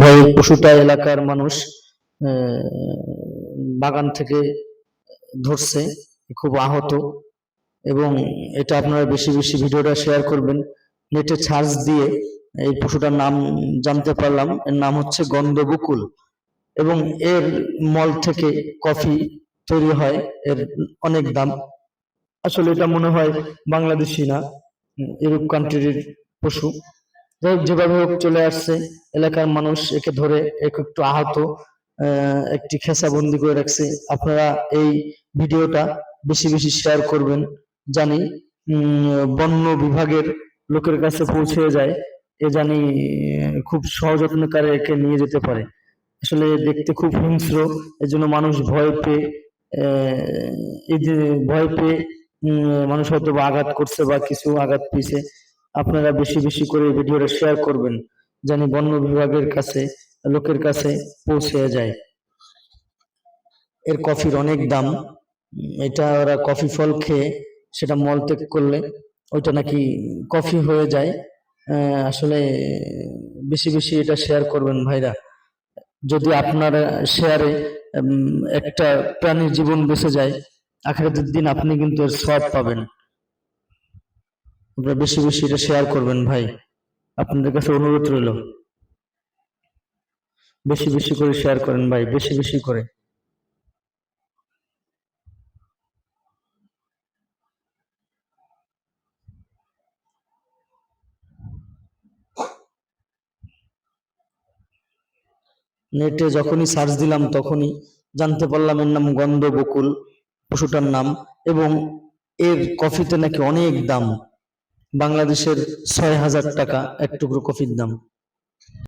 ভাই পশুটা এলাকার মানুষ বাগান থেকে ধরছে, খুব আহত। এবং এটা আপনারা বেশি বেশি ভিডিওটা শেয়ার করবেন। নেটে সার্চ দিয়ে এই পশুটার নাম জানতে পারলাম। এর নাম হচ্ছে গন্ধবকুল। এবং এর মল থেকে কফি তৈরি হয়। এর অনেক দাম। আসলে এটা মনে হয় বাংলাদেশি না, ইউরোপ কান্ট্রির পশু। যেভাবে হোক চলে আসছে। এলাকার মানুষ একে ধরে একে একটু আহত একটি খেসা বন্দি করে রাখছে। আপনারা এই ভিডিওটা বেশি বেশি শেয়ার করবেন, জানি বন্য বিভাগের লোকের কাছে পৌঁছে যায়। এ জানি, খুব সযত্নকারে একে নিয়ে যেতে পারে। আসলে দেখতে খুব হিংস্র, এজন্য মানুষ ভয় পেয়ে ভয় পেয়ে মানুষ হয়তো আঘাত করছে বা কিছু আঘাত পেয়েছে। আপনারা বেশি বেশি করে ভিডিওটা শেয়ার করবেন, যেন বন্য বিভাগের কাছে, লোকের কাছে পৌঁছে যায়। এর কফির অনেক দাম। এটা ওরা কফি ফল খেয়ে সেটা মলত্যাগ করলে ওইটা নাকি কফি হয়ে যায়। আসলে বেশি বেশি এটা শেয়ার করবেন ভাইরা। যদি আপনার শেয়ারে একটা প্রাণীর জীবন বেঁচে যায়, আখেরাতের দিন আপনি কিন্তু এর সব পাবেন। আপনারা বেশি বেশি এটা শেয়ার করবেন ভাই। আপনাদের কাছে অনুরোধ রইল। বেশি বেশি করে শেয়ার করেন ভাই, বেশি বেশি করে। নেটে যখনই সার্চ দিলাম তখনই জানতে পারলাম এর নাম গন্ধ বকুল পশুটার নাম, এবং এর কফিতে নাকি অনেক দাম। বাংলাদেশের ছয় হাজার টাকা এক টুকরো কফির দাম।